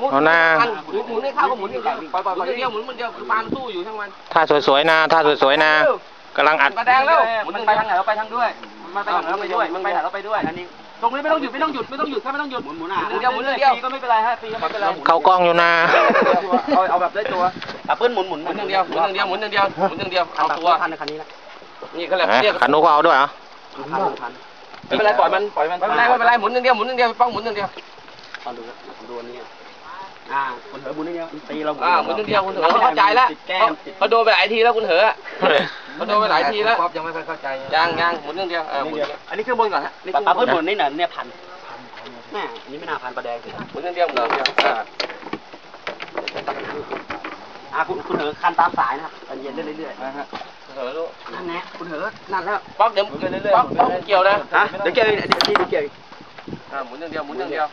มุนเอาหน้า หมุนหมุนให้เข้าก็หมุนอย่างเดียวปล่อยปล่อยหมุนอย่างเดียวหมุนหมุนเดียวคือปลามันสู้อยู่ทั้งวันท่าสวยๆนะท่าสวยๆนะกำลังอัดปลาแดงแล้วหมุมันนหไปนึ่งทางไหนเราไปทางด้วย มันไปทางไหนเราไปด้วย มันไปทางไหนเราไปด้วย อันนี้ ตรงนี้ไม่ต้องหยุดไม่ต้องหยุดไม่ต้องหยุดแค่ไม่ต้องหยุดหมุนหมุนอะหมุนเดียวหมุนเดียวปีก็ไม่เป็นไรฮะปีก็ไม่เป็นไรเข้ากล้องอยู่นะเอาเอาแบบได้ตัวอะเปิ้ลหมุนหมุนหมุนอย่างเดียวหมุนอย่างเดียวหมุนอย่างเดียวหมุนอย่างเดียวเอาตัวพันคันนี้นะนี่เขาเรียกเอ๊ะเรียกขันนุกก็เอาด้วยเหรอพันพันไม่เป็นไรปล่อยมันปล่อยมันไม่เป็นไรไม่เป็นไรหมุนอย่างเดียวหมุนอย่างเดียวป้องหมุนอย่างเดียวตอนดูดูอันนี้ อ่าคุณเหอบุญนี่เนี่ยตีเราอ่าหมุนอย่างเดียวคุณเถอะเข้าใจแล้วติดแก้มติดเขาโดนไปหลายทีแล้วคุณเถอะเขาโดนไปหลายทีแล้วป๊อปยังไม่ค่อยเข้าใจยังยังหมุนอย่างเดียวเออหมุนอันนี้เครื่องบนก่อนฮะปลาเปิ้ลหมุนนี่น่ะเนี่ยพันแม่อันนี้ไม่น่าพันปลาแดงสิหมุนอย่างเดียวหมุนอย่างเดียวอ่าอ่าคุณคุณเหอคันตามสายนะครับตอนเย็นได้เรื่อยๆนะฮะเถอะลูกนั่นแหละคุณเหอนั่นแล้วป๊อกเดี๋ยวป๊อกป๊อกเกี่ยวนะฮะเดี๋ยวเกี่ยวเดี๋ยวเดี๋ยวเกี่ยวอ่าหมุนอย่างเดียวหมุนอย่างเดียว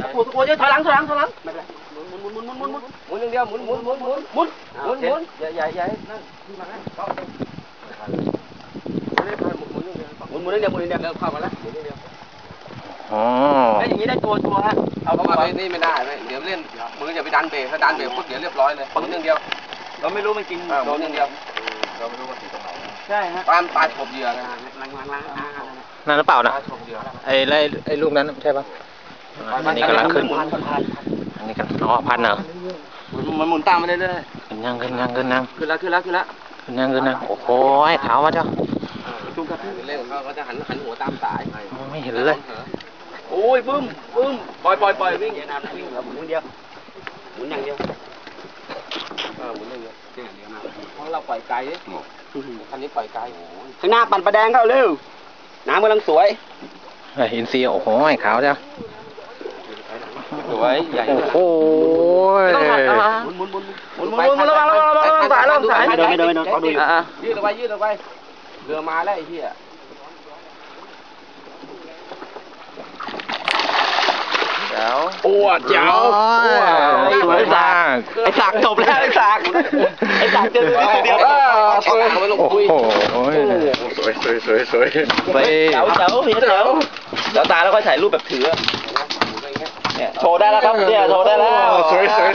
ตะปูตะปูเยอะถอยหลังถอยหลังถอยหลังไม่เป็นไรหมุนหมุนหมุนหมุนหมุนหมุนหมุนอย่างเดียวหมุนหมุนหมุนหมุนหมุนหมุนหมุนอย่าอย่าอย่นั่นไม่ได้พาหมุนหมุนอย่างเดียวหมุนหมุนเดียวหมุนเดียวเริ่มเข้ามาแล้วหมุนอย่างเดียวอ๋อแล้วอย่างนี้ได้ตัวตัวฮะเอาเข้ามาไปนี่ไม่ได้ไหมเดี๋ยวเล่นมืออย่าไปดันเบรกถ้าดันเบรกปุ๊บเดี๋ยวเรียบร้อยเลยหมุนอย่างเดียวเราไม่รู้มันกินอ่าหมุนอย่างเดียวใช่ฮะปลาปลาฉบเหยื่อนะล้างล้างล้างนั่นหรือเปล่านะไอ้ไอ้ลูกนั้นใช่ปะ อันนี้กำลังขึ้นพันพันพันอันนี้กันอ๋อพันเหรอมันหมุนตามมาเรื่อยขึ้นยังขึ้นยังขึ้นยังๆขึ้นแล้วขึ้นแล้วขึ้นแล้วขึ้นยังขึ้นยังโอ้โหขาวมาเจ้าจุ่มกับเล่นของเขาเขาจะหันหันหัวตามสายไม่เห็นเลยโอ้ยปึ้มปึ้มปล่อยปล่อยปล่อยวิ่งเดี๋ยวน้ำวิ่งแล้วหมุนเดียวหมุนอย่างเดียวเออหมุนอย่างเดียวเพราะเราปล่อยไกลดิคันนี้ปล่อยไกลข้างหน้าปั่นปลาแดงเข้าเร็วน้ำกำลังสวยไอ้อินซีย์โอ้โหขาวเจ้า สวยใหญ่โอ้โหหมุนหมุนหมุนหมุนหมุนหมุนระวังระวังระวังสายระวังสายไม่โดนไม่โดนไม่โดนเขาดูอยู่ยืดออกไปยืดออกไปเรือมาแล้วไอ้เหี้ยเจ้าโอ้เจ๋วสวยมากไอ้สากจบแล้วไอ้สากไอ้สากเจอตัวเดียวเออสวยไม่ต้องโอ้คุยโหสวยสวยสวยสวยไปเจ๋วเจ๋วเจ๋วเจ๋วเดี๋ยวตาแล้วค่อยถ่ายรูปแบบถือ เนี่ยโชว์ได้แล้วครับเนี่ยโชว์ได้แล้ว สวยสวย